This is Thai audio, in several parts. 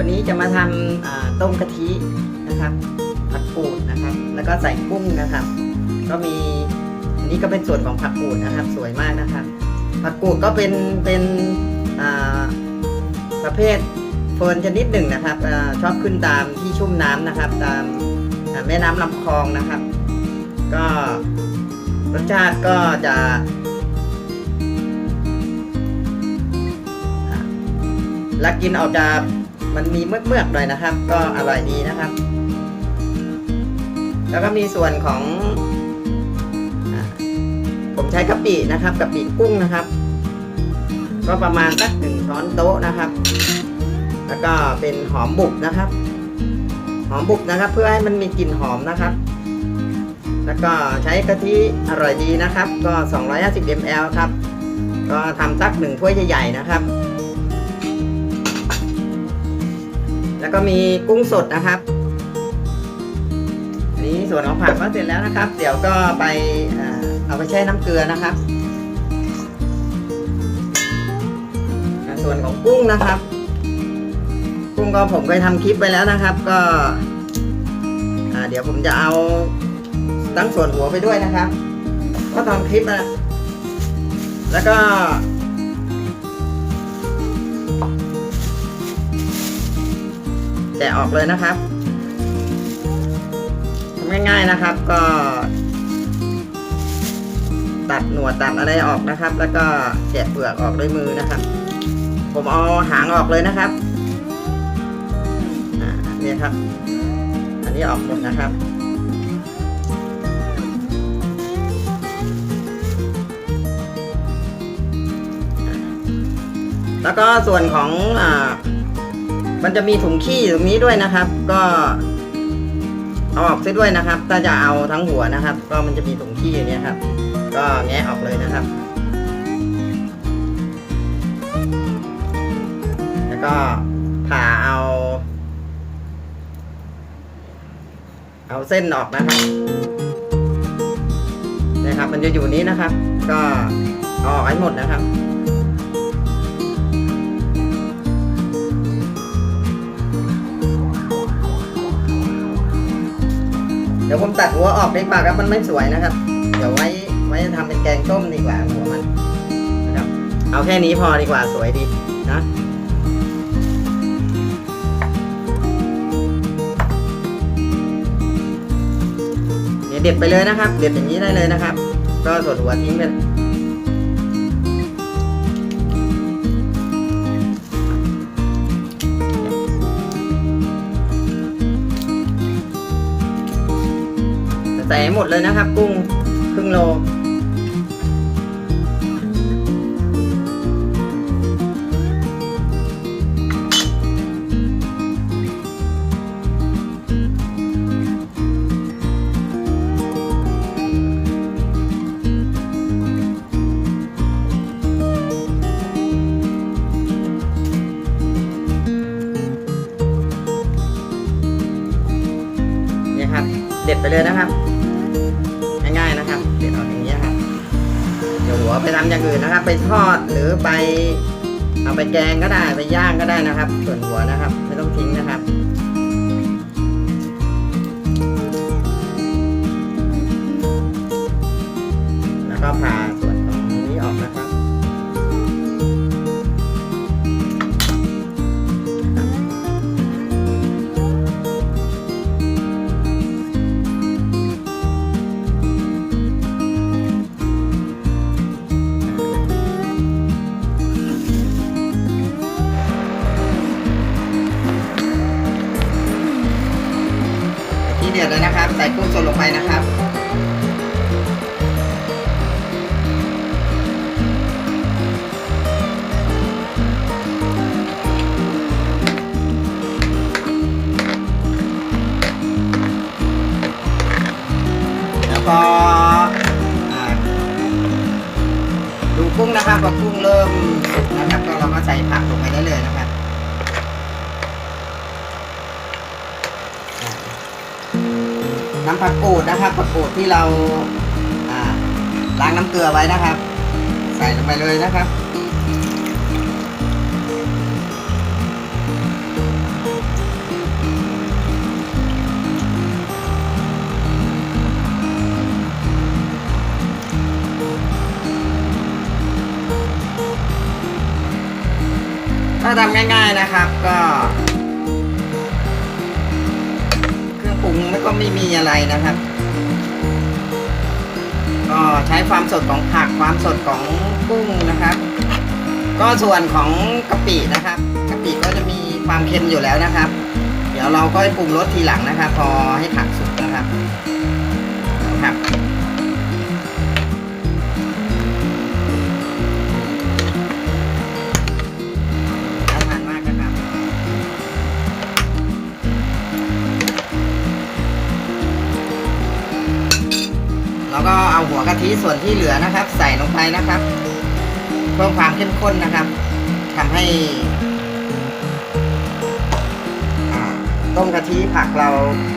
วันนี้จะมาทำต้มกะทินะครับผักกูดนะครับ แล้วก็ใส่กุ้งนะครับ ก็มีอันนี้ก็เป็นส่วนของผักกูดนะครับ สวยมากนะครับ ผักกูดก็เป็นเป็นประเภทเฟิร์นชนิดหนึ่งนะครับอชอบขึ้นตามที่ชุ่มน้ำนะครับ ตามแม่น้ำลำคลองนะครับ ก็รสชาติก็จะแล้วกินออกจะ มันมีเมือกเมือกๆหน่อยนะครับ ก็อร่อยดีนะครับ แล้วก็มีส่วนของอผมใช้กะปินะครับกะปิกุ้งนะครับ ก็ประมาณสักหนึ่งช้อนโต๊ะนะครับ แล้วก็เป็นหอมบุกนะครับ หอมบุกนะครับ เพื่อให้มันมีกลิ่นหอมนะครับ แล้วก็ใช้กะทิอร่อยดีนะครับ ก็ 250 ml ครับ ก็ทำสักหนึ่งถ้วยใหญ่ๆนะครับ แล้วก็มีกุ้งสดนะครับอันนี้ส่วนของผักก็เสร็จแล้วนะครับ เดี๋ยวก็ไปเอาไปแช่น้ำเกลือนะครับ ส่วนของกุ้งนะครับ กุ้งก็ผมเคยทำคลิปไปแล้วนะครับ ก็เดี๋ยวผมจะเอาตั้งส่วนหัวไปด้วยนะครับ ก็ทำคลิปนะแล้วก็ แกะออกเลยนะครับทำง่ายๆนะครับก็ ตัดหนวดตัดอะไรออกนะครับ แล้วก็แกะเปลือกออกด้วยมือนะครับ ผมเอาหางออกเลยนะครับนี่ครับ อันนี้ออกหมดนะครับแล้วก็ส่วนของอ มันจะมีถุงขี้ตรงนี้ด้วยนะครับ ก็เอาออกซะด้วยนะครับ ถ้าจะเอาทั้งหัวนะครับ ก็มันจะมีถุงขี้อย่างนี้ครับ ก็แงะออกเลยนะครับ แล้วก็ผ่าเอา เอาเส้นออกนะครับนะครับ มันจะอยู่นี้นะครับ ก็เอาออกให้หมดนะครับ เดี๋ยวผมตัดหัวออกดีกว่าครับมันไม่สวยนะครับ เดี๋ยวไว้ไว้ทำเป็นแกงต้มดีกว่าหัวมันนะครับ เอาแค่นี้พอดีกว่าสวยดีนะเดี๋ยวเด็ดไปเลยนะครับ เด็ดอย่างนี้ได้เลยนะครับ ก็ส่วนหัวทิ้งไป ใส่ให้หมดเลยนะครับ กุ้งครึ่งโลเนี่ยครับเด็ดไปเลยนะครับ วหัวไปทำอย่างอื่นนะครับ ไปทอดหรือไปเอาไปแกงก็ได้ไปย่างก็ได้นะครับ ส่วนหัวนะครับ ไม่ต้องทิ้งนะครับ ที่เดือดเลยนะครับ ใส่กุ้งสดลงไปนะครับแล้วก็ดูกุ้งนะครับพอกุ้งเริ่มสุกนะครับก็เราก็ใส่ผักลงไปได้เลยนะครับ น้ำผักโอดนะครับผักโอดที่เราล้างน้ำเกลือไว้นะครับ ใส่ลงไปเลยนะครับถ้าทำง่ายๆนะครับก็ ก็ไม่มีอะไรนะครับ ก็ใช้ความสดของผักความสดของกุ้งนะครับ ก็ส่วนของกะปินะครับกะปิก็จะมีความเค็มอยู่แล้วนะครับ เดี๋ยวเราก็ปรุงรสทีหลังนะครับ พอให้ผักสุกนะครับนะครับ ทิส่วนที่เหลือนะครับ ใส่ลงไปนะครับเพิ่มความเข้มข้นนะครับทำให้ต้มกะทิผักเรา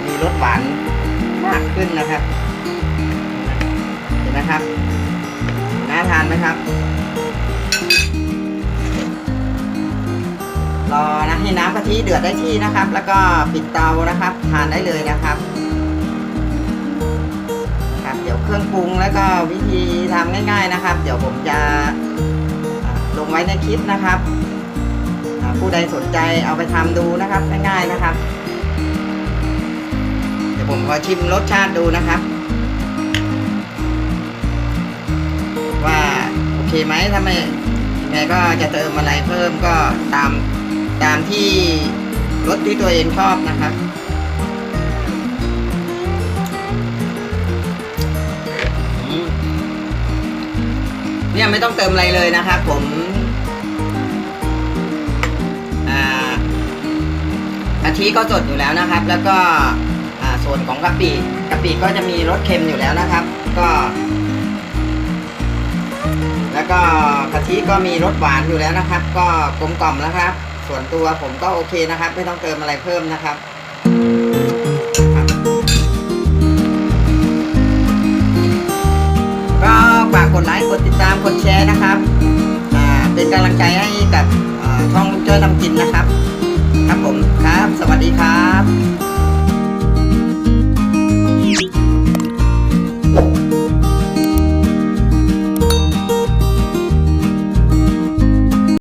มีรสหวานมากขึ้นนะครับเห็นนะครับน่าทานไหมครับรอนะให้น้ำกะทิเดือดได้ที่นะครับ แล้วก็ปิดเตานะครับ ทานได้เลยนะครับ เครื่องปรุงแล้วก็วิธีทำง่าย ๆนะครับ เดี๋ยวผมจะลงไว้ในคลิปนะครับ ผู้ใดสนใจเอาไปทำดูนะครับง่ายๆนะครับ เดี๋ยวผมขอชิมรสชาติดูนะครับ ว่าโอเคไหมถ้าไม่ยังไงก็จะเติมอะไรเพิ่มก็ตามตามที่รสที่ตัวเองชอบนะครับ เนี่ยไม่ต้องเติมอะไรเลยนะครับผมอากะทิก็สดอยู่แล้วนะครับ แล้วก็ส่วนของกะปิกะปิก็จะมีรสเค็มอยู่แล้วนะครับ ก็ แล้วก็กะทิก็มีรสหวานอยู่แล้วนะครับ ก็กลมกล่อมแล้วครับ ส่วนตัวผมก็โอเคนะครับ ไม่ต้องเติมอะไรเพิ่มนะครับ กดติดตามกดแชร์นะครับเป็นกำลังใจให้กับอ่าช่องลูกเจ้ยทำกินนะครับ ครับผมครับ สวัสดีครับ